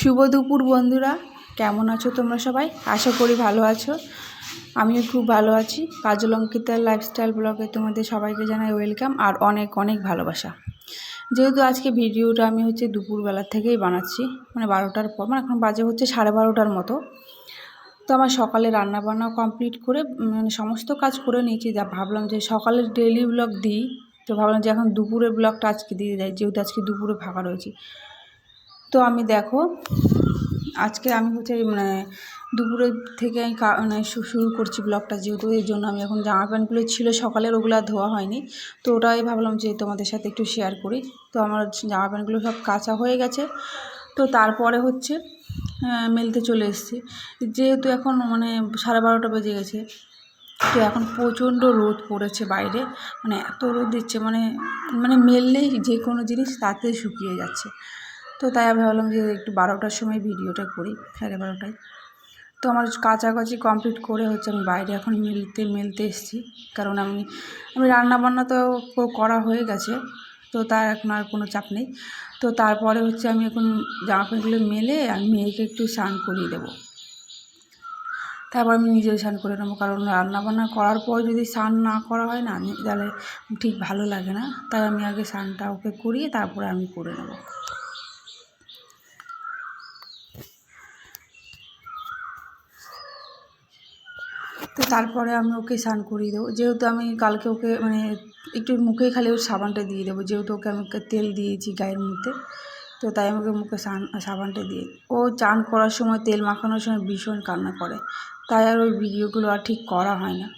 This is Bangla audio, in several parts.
শুভ দুপুর বন্ধুরা। কেমন আছো তোমরা সবাই? আশা করি ভালো আছো। আমিও খুব ভালো আছি। কাজল অঙ্কিতার লাইফস্টাইল ব্লগে তোমাদের সবাইকে জানাই ওয়েলকাম আর অনেক অনেক ভালোবাসা। যেহেতু আজকে ভিডিওটা আমি হচ্ছে দুপুরবেলার থেকেই বানাচ্ছি মানে বারোটার পর মানে এখন বাজে হচ্ছে সাড়ে বারোটার মতো। তো আমার সকালে রান্না বান্না কমপ্লিট করে মানে সমস্ত কাজ করে নিয়েছি। যা ভাবলাম যে সকালের ডেলি ব্লগ দিই। তো ভাবলাম যে এখন দুপুরের ব্লগটা আজকে দিয়ে দেয়, যেহেতু আজকে দুপুরে ফাঁকা রয়েছি। তো আমি দেখো, আজকে আমি হচ্ছে মানে দুপুরের থেকে আমি মানে শুরু করছি ব্লগটা যেহেতু এই জন্য আমি এখন জামা প্যান্টগুলো ছিল সকালের ওগুলো ধোয়া হয়নি। তো ওটাই ভাবলাম যে তোমাদের সাথে একটু শেয়ার করি। তো আমার জামা প্যান্টগুলো সব কাঁচা হয়ে গেছে। তো তারপরে হচ্ছে মেলতে চলে এসেছি। যেহেতু এখন মানে সাড়ে বারোটা বেজে গেছে, তো এখন প্রচণ্ড রোদ পড়েছে বাইরে। মানে এত রোদ দিচ্ছে মানে মানে মেললেই যে কোনো জিনিস তাতে শুকিয়ে যাচ্ছে। তো তাই আমি ভাবলাম যে একটু বারোটার সময় ভিডিওটা করি, সাড়ে বারোটায়। তো আমার কাচাকাচি কমপ্লিট করে হচ্ছে আমি বাইরে এখন মিলতে, মেলতে এসেছি। কারণ আমি আমি রান্নাবান্না তো করা হয়ে গেছে, তো তার এখন আর কোনো চাপ নেই। তো তারপরে হচ্ছে আমি এখন জামা প্যান্টগুলো মেলে আমি মেয়েকে একটু স্নান করিয়ে দেবো। তারপর আমি নিজেও স্নান করে নেব, কারণ রান্নাবান্না করার পর যদি স্নান না করা হয় না, তাহলে ঠিক ভালো লাগে না। তাই আমি আগে স্নানটা ওকে করিয়ে তারপরে আমি করে নেব। তারপরে আমি ওকে স্নান করিয়ে দেবো। যেহেতু আমি কালকে ওকে মানে একটু মুখে খালি ওর সাবানটা দিয়ে দেবো। যেহেতু ওকে আমি তেল দিয়েছি গায়ের মধ্যে, তো তাই আমাকে মুখে সাবানটা দিয়ে ও চান করার সময়, তেল মাখানোর সময় ভীষণ কান্না করে। তাই আর ওই ভিডিওগুলো আর ঠিক করা হয় না।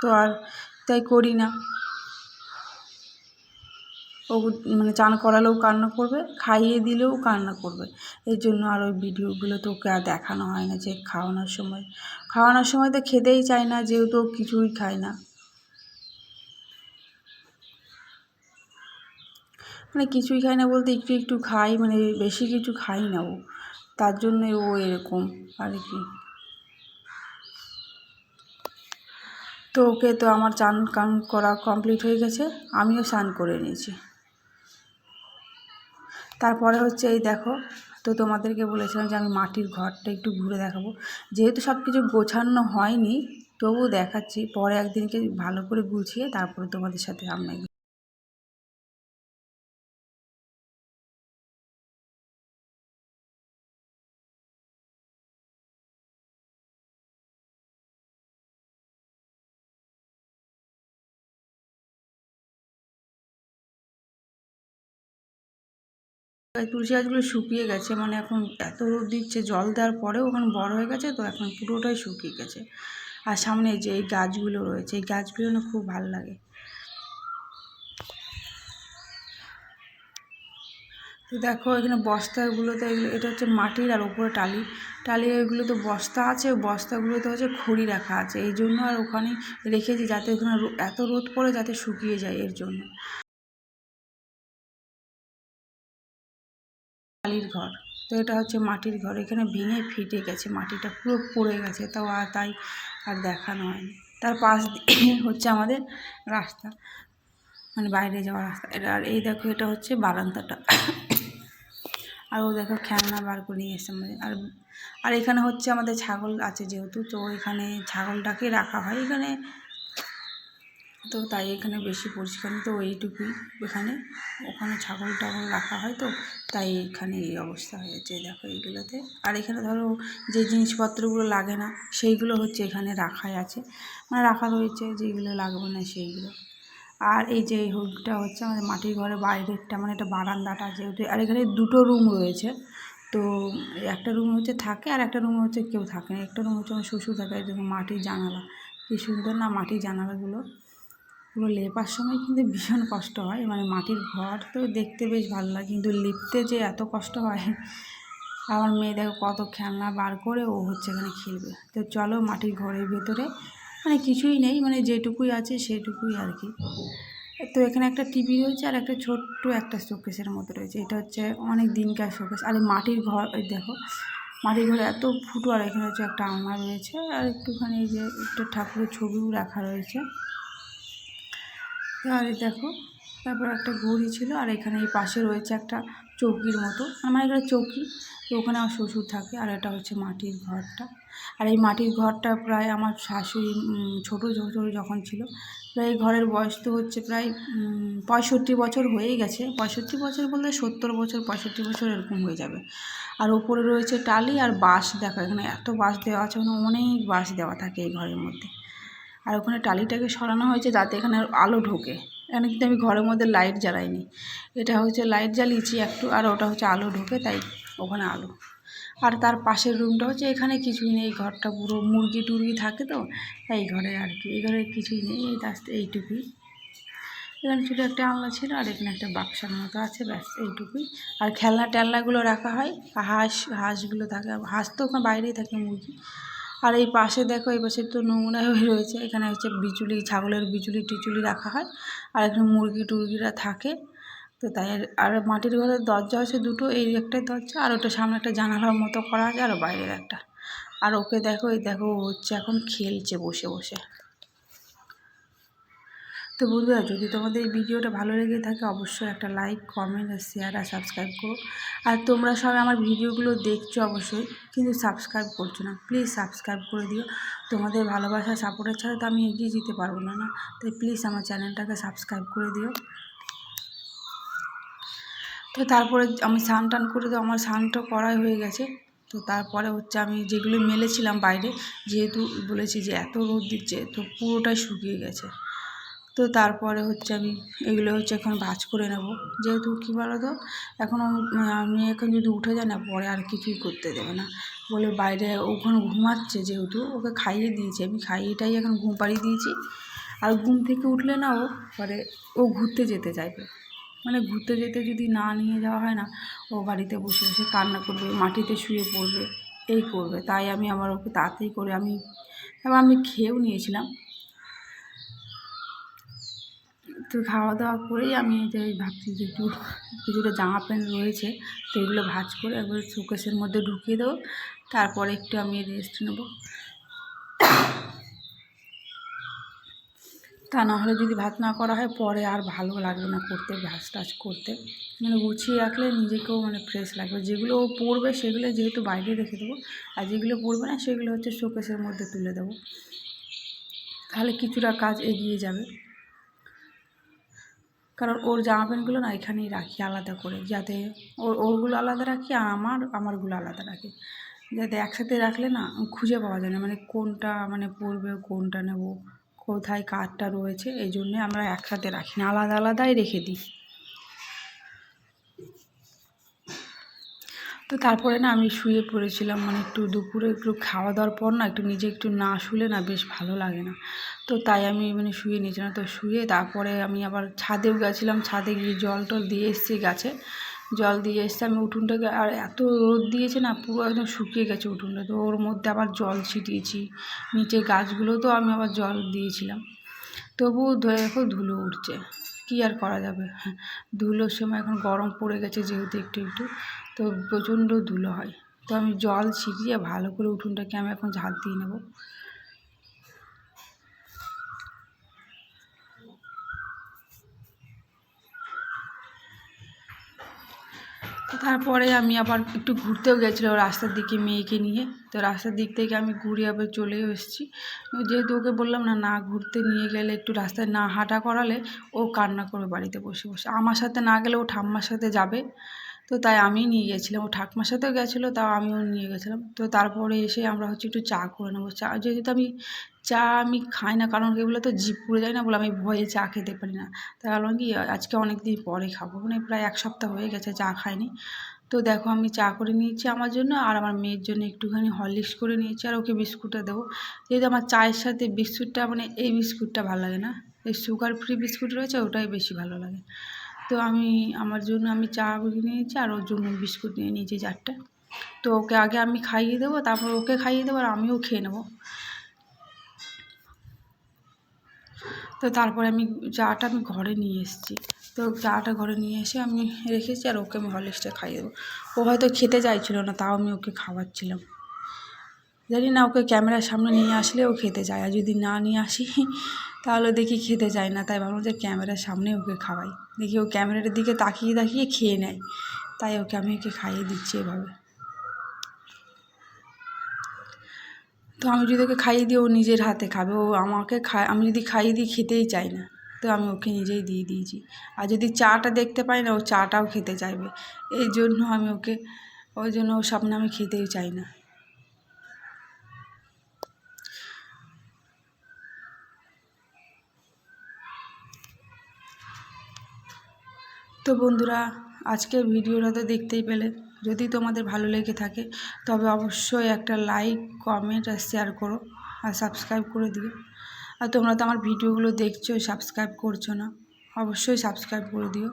তো আর তাই করি না। ও মানে চান করালেও কান্না করবে, খাইয়ে দিলেও কান্না করবে। এই জন্য আর ওই ভিডিওগুলো তো ওকে আর দেখানো হয় না যে খাওয়ানোর সময়। খাওয়ানোর সময় তো খেতেই চায় না, যেহেতু কিছুই খায় না। মানে কিছুই খায় না বলতে একটু একটু খাই মানে বেশি কিছু খাই না ও। তার জন্যই ও এরকম আর কি। তো ওকে তো আমার চান কান করা কমপ্লিট হয়ে গেছে, আমিও স্নান করে নিয়েছি। তারপরে হচ্ছে এই দেখো, তো তোমাদেরকে বলেছিলাম যে আমি মাটির ঘরটা একটু ঘুরে দেখাবো। যেহেতু সব কিছু গোছানো হয়নি তবু দেখাচ্ছি, পরে একদিনকে ভালো করে গুছিয়ে তারপরে তোমাদের সাথে আমরা এই তুলসী গাছগুলো শুকিয়ে গেছে মানে এখন এত রোদ দিচ্ছে, জল দেওয়ার পরেও ওখানে বড় হয়ে গেছে, তো এখন পুরোটাই শুকিয়ে গেছে। আর সামনে যে এই গাছগুলো রয়েছে, এই গাছগুলো না খুব ভালো লাগে। তো দেখো এখানে বস্তাগুলোতে এটা হচ্ছে মাটির আর ওপরে টালি। টালি এগুলো তো বস্তা আছে বস্তাগুলোতে হচ্ছে খড়ি রাখা আছে। এই জন্য আর ওখানে রেখেছি যাতে ওখানে এত রোদ পড়ে যাতে শুকিয়ে যায় এর জন্য। টালির ঘর। তো এটা হচ্ছে মাটির ঘর। এখানে ভেঙে ফেটে গেছে, মাটিটা পুরো পড়ে গেছে। তাও আর তাই আর দেখানো হয়নি। তার পাশ দিয়ে হচ্ছে আমাদের রাস্তা মানে বাইরে যাওয়ার রাস্তা। এটা আর এই দেখো, এটা হচ্ছে বারান্দাটা। আর ও দেখো খেলনা বার করে নিয়ে এসছে আমাদের। আর আর এখানে হচ্ছে আমাদের ছাগল আছে যেহেতু, তো এখানে ছাগলটাকে রাখা হয়। এখানে তো তাই এখানে বেশি পরিষ্কার তো এইটুকুই এখানে। ওখানে ছাগল টাগল রাখা হয় তো, তাই এখানে এই অবস্থা হয়েছে। দেখো এইগুলোতে। আর এখানে ধরো যে জিনিসপত্রগুলো লাগে না, সেইগুলো হচ্ছে এখানে রাখাই আছে। মানে রাখা রয়েছে যেগুলো লাগবে না সেইগুলো। আর এই যে হুকটা হচ্ছে আমাদের মাটির ঘরে বাইরেরটা মানে একটা বারান্দাটা যেহেতু, আর এখানে দুটো রুম রয়েছে। তো একটা রুম হচ্ছে থাকে আর একটা রুম হচ্ছে কেউ থাকে না। একটা রুম হচ্ছে আমার শ্বশুর থাকে, এই দেখো মাটির জানালা। কি সুন্দর না মাটির জানালাগুলো। পুরো লেপার সময় কিন্তু ভীষণ কষ্ট হয়। মানে মাটির ঘর তো দেখতে বেশ ভালো লাগে, কিন্তু লিপতে যে এত কষ্ট হয়, আমার মেয়ে দেখো কত খেলনা বার করে ও হচ্ছে এখানে খেলবে। তো চলো মাটির ঘরের ভেতরে মানে কিছুই নেই মানে যেটুকুই আছে সেটুকুই আর কি। তো এখানে একটা টিভি রয়েছে আর একটা ছোট্ট একটা শোকেসের মতো রয়েছে। এটা হচ্ছে অনেক দিনকার শোকেস। আর মাটির ঘর, এই দেখো, মাটির ঘরে এত ফুটো আর এখানে হচ্ছে একটা আলনা রয়েছে। আর একটুখানি যে একটা ঠাকুরের ছবিও রাখা রয়েছে। আর দেখো, তারপর একটা ঘড়ি ছিল আর এখানে এই পাশে রয়েছে একটা চৌকির মতো। আমার এখানে চৌকি, তো ওখানে আমার শ্বশুর থাকে আর এটা হচ্ছে মাটির ঘরটা। আর এই মাটির ঘরটা প্রায় আমার শাশুড়ি ছোটো ছোটো যখন ছিল, প্রায় এই ঘরের বয়স তো হচ্ছে প্রায় পঁয়ষট্টি বছর হয়েই গেছে। পঁয়ষট্টি বছর বলতে সত্তর বছর, পঁয়ষট্টি বছর এরকম হয়ে যাবে। আর ওপরে রয়েছে টালি আর বাঁশ, দেখো এখানে এত বাঁশ দেওয়া আছে মানে অনেক বাঁশ দেওয়া থাকে এই ঘরের মধ্যে। আর ওখানে টালিটাকে সরানো হয়েছে যাতে এখানে আলো ঢোকে। এখানে কিন্তু আমি ঘরের মধ্যে লাইট জ্বালাইনি। এটা হচ্ছে লাইট জ্বালিয়েছি একটু আর ওটা হচ্ছে আলো ঢোকে, তাই ওখানে আলো। আর তার পাশের রুমটা হচ্ছে এখানে কিছুই নেই ঘরটা পুরো মুরগি টুরগি থাকে তো এই ঘরে আর কি, এই ঘরে কিছুই নেই, এই রাস্তা এইটুকুই। এখানে ছোটো একটা আলনা ছিল আর এখানে একটা বাক্সার মতো আছে, ব্যাস, এইটুকুই। আর খেলনা টেলনাগুলো রাখা হয়, হাঁস, হাঁসগুলো থাকে, হাঁস তো ওখানে বাইরেই থাকে মুরগি। আর এই পাশে দেখো, এই পাশে তো নোংরা হয়ে রয়েছে। এখানে হচ্ছে বিচুলি, ছাগলের বিচুলি, টিচুলি রাখা হয় আর এখানে মুরগি টুরগিরা থাকে। তো তাই আর- মাটির ঘরের দরজা আছে দুটো, এই একটাই দরজা আর ওটা সামনে একটা জানালার মতো করা আছে আর বাইরের একটা। আর ওকে দেখো, এই দেখো হচ্ছে এখন খেলছে বসে বসে। তো বন্ধুরা, যদি তোমাদের এই ভিডিওটা ভালো লেগে থাকে, অবশ্যই একটা লাইক কমেন্ট আর শেয়ার আর সাবস্ক্রাইব করো। আর তোমরা সবাই আমার ভিডিওগুলো দেখছ অবশ্যই, কিন্তু সাবস্ক্রাইব করছ না। প্লিজ সাবস্ক্রাইব করে দিও। তোমাদের ভালোবাসা সাপোর্টের ছাড়া তো আমি এগিয়ে যেতে পারব না না? তাই প্লিজ আমার চ্যানেলটাকে সাবস্ক্রাইব করে দিও। তো তারপরে আমি স্নান টান করে তো আমার স্নানটা করাই হয়ে গেছে। তো তারপরে হচ্ছে আমি যেগুলো মেলেছিলাম বাইরে, যেহেতু বলেছি যে এত রোদ দিচ্ছে তো পুরোটাই শুকিয়ে গেছে। তো তারপরে হচ্ছে আমি এগুলো হচ্ছে এখন ভাজ করে নেব। যেহেতু কী বলো তো এখন আমি এখন যদি উঠে যায় না, পরে আর কিছুই করতে দেবে না। বলে বাইরে ওখানে ঘুমাচ্ছে যেহেতু, ওকে খাইয়ে দিয়েছি। আমি খাইয়েটাই এখন ঘুম পাড়িয়ে দিয়েছি। আর ঘুম থেকে উঠলে না ও পরে ও ঘুরতে যেতে চাইবে। মানে ঘুরতে যেতে যদি না নিয়ে যাওয়া হয় না, ও বাড়িতে বসে বসে কান্না করবে, মাটিতে শুয়ে পড়বে, এই করবে। তাই আমি আমার ওকে তাড়াতাড়ি করে আমি, এবার আমি খেয়েও নিয়েছিলাম। তো খাওয়া দাওয়া করেই আমি যে ভাবছি যে একটু কিছুটা জামা প্যান্ট রয়েছে, তো এগুলো ভাজ করে একবার শোকেসের মধ্যে ঢুকিয়ে দেবো, তারপরে একটু আমি রেস্ট নেব। তা না হলে যদি ভাত না করা হয় পরে আর ভালো লাগবে না করতে, ভাজ টাজ করতে। মানে গুছিয়ে রাখলে নিজেকেও মানে ফ্রেশ লাগবে। যেগুলো পড়বে সেগুলো যেহেতু বাইরে রেখে দেবো, আর যেগুলো পড়বে না সেগুলো হচ্ছে শোকেসের মধ্যে তুলে দেবো। তাহলে কিছুটা কাজ এগিয়ে যাবে। কারণ ওর জামা প্যান্টগুলো না এখানেই রাখি, আলাদা করে। যাতে ওর, ওরগুলো আলাদা রাখি আর আমার, আমারগুলো আলাদা রাখি। যাতে একসাথে রাখলে না খুঁজে পাওয়া যায় না মানে কোনটা মানে পরবে, কোনটা নেব, কোথায় কাঠটা রয়েছে, এই জন্যে আমরা একসাথে রাখি না, আলাদা, আলাদাই রেখে দিই। তো তারপরে না আমি শুয়ে পড়েছিলাম মানে একটু দুপুরে একটু খাওয়া দাওয়ার পর না একটু নিজে একটু না শুলে না বেশ ভালো লাগে না। তো তাই আমি মানে শুয়ে নিয়েছিলাম, তো শুয়ে তারপরে আমি আবার ছাদেও গেছিলাম, ছাদে গিয়ে জল টল দিয়ে এসেছি গাছে। জল দিয়ে এসছে আমি উঠোনটাকে, আর এত রোদ দিয়েছে না, পুরো একদম শুকিয়ে গেছে উঠোনটা। তো ওর মধ্যে আবার জল ছিটিয়েছি, নিচে গাছগুলোতেও আমি আবার জল দিয়েছিলাম। তবুও ধরে দেখো ধুলো উঠছে। কী আর করা যাবে? হ্যাঁ ধুলোর সময় এখন গরম পড়ে গেছে যেহেতু একটু একটু, তো প্রচণ্ড ধুলো হয়। তো আমি জল ছিটিয়ে ভালো করে উঠোনটাকে আমি এখন ঝাঁট দিয়ে নেব। তারপরে আমি আবার একটু ঘুরতেও গেছিলাম রাস্তার দিকে মেয়েকে নিয়ে। তো রাস্তার দিক থেকে আমি ঘুরে আবার চলেও এসেছি। যেহেতু ওকে বললাম না না ঘুরতে নিয়ে গেলে একটু রাস্তায় না হাঁটা করালে ও কান্না করবে বাড়িতে বসে বসে। আমার সাথে না গেলে ও ঠাম্মার সাথে যাবে। তো তাই আমি নিয়ে গেছিলাম। ও ঠাকুমার সাথেও গেছিল, তাও আমিও নিয়ে গেছিলাম। তো তারপরে এসে আমরা হচ্ছে একটু চা করে নেব। চা, যেহেতু আমি চা আমি খাই না, কারণ এগুলো তো জিভ পুড়ে যায় না বলে আমি ভয়ে চা খেতে পারি না। তাই ভাবলাম কি, আজকে অনেক দিন পরে খাব। মানে প্রায় এক সপ্তাহ হয়ে গেছে চা খাইনি। তো দেখো আমি চা করে নিয়েছি আমার জন্য, আর আমার মেয়ের জন্য একটুখানি হরলিক্স করে নিয়েছি, আর ওকে বিস্কুটটা দেবো। যেহেতু আমার চায়ের সাথে বিস্কুটটা মানে এই বিস্কুটটা ভালো লাগে না। এই সুগার ফ্রি বিস্কুট রয়েছে, ওটাই বেশি ভালো লাগে। তো আমি, আমার জন্য আমি চা নিয়েছি আর ওর জন্য বিস্কুট নিয়ে নিয়েছি চারটা। তো ওকে আগে আমি খাইয়ে দেবো, তারপর ওকে খাইয়ে দেবো আর আমিও খেয়ে নেব। তো তারপরে আমি চাটা আমি ঘরে নিয়ে এসেছি। তো চাটা ঘরে নিয়ে এসে আমি রেখেছি আর ওকে আমি হরলিক্সটা খাইয়ে দেবো। ও হয়তো খেতে চাইছিল না, তাও আমি ওকে খাওয়াচ্ছিলাম। জানি না, ওকে ক্যামেরার সামনে নিয়ে আসলে ও খেতে চায়। আর যদি না নিয়ে আসি, তাহলে দেখি খেতে চায় না। তাই ভাবলাম যে ক্যামেরার সামনে ওকে খাওয়াই। দেখি ও ক্যামেরার দিকে তাকিয়ে তাকিয়ে খেয়ে নেয়। তাই ওকে আমি ওকে খাইয়ে দিচ্ছি এভাবে। তো আমি যদি ওকে খাইয়ে দিই, ও নিজের হাতে খাবে। ও আমাকে খায়, আমি যদি খাইয়ে দিই, খেতেই চাই না। তো আমি ওকে নিজেই দিয়ে দিয়েছি। আর যদি চাটা দেখতে পাই না, ও চাটাও খেতে চাইবে। এই জন্য আমি ওকে, ওই জন্য ওর সামনে আমি খেতেই চাই না। তো বন্ধুরা, আজকের ভিডিওটা তো দেখতেই পেলে, যদি তোমাদের ভালো লেগে থাকে, তবে অবশ্যই একটা লাইক কমেন্ট আর শেয়ার করো আর সাবস্ক্রাইব করে দিও। আর তোমরা তো আমার ভিডিওগুলো দেখছ সাবস্ক্রাইব করছ না, অবশ্যই সাবস্ক্রাইব করে দিও।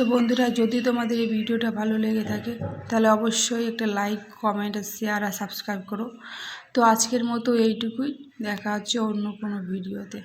তো বন্ধুরা, যদি তোমাদের এই ভিডিওটা ভালো লেগে থাকে, তাহলে অবশ্যই একটা লাইক কমেন্ট শেয়ার আর সাবস্ক্রাইব করো। তো আজকের মতো এইটুকুই। দেখা হচ্ছে অন্য কোনো ভিডিওতে।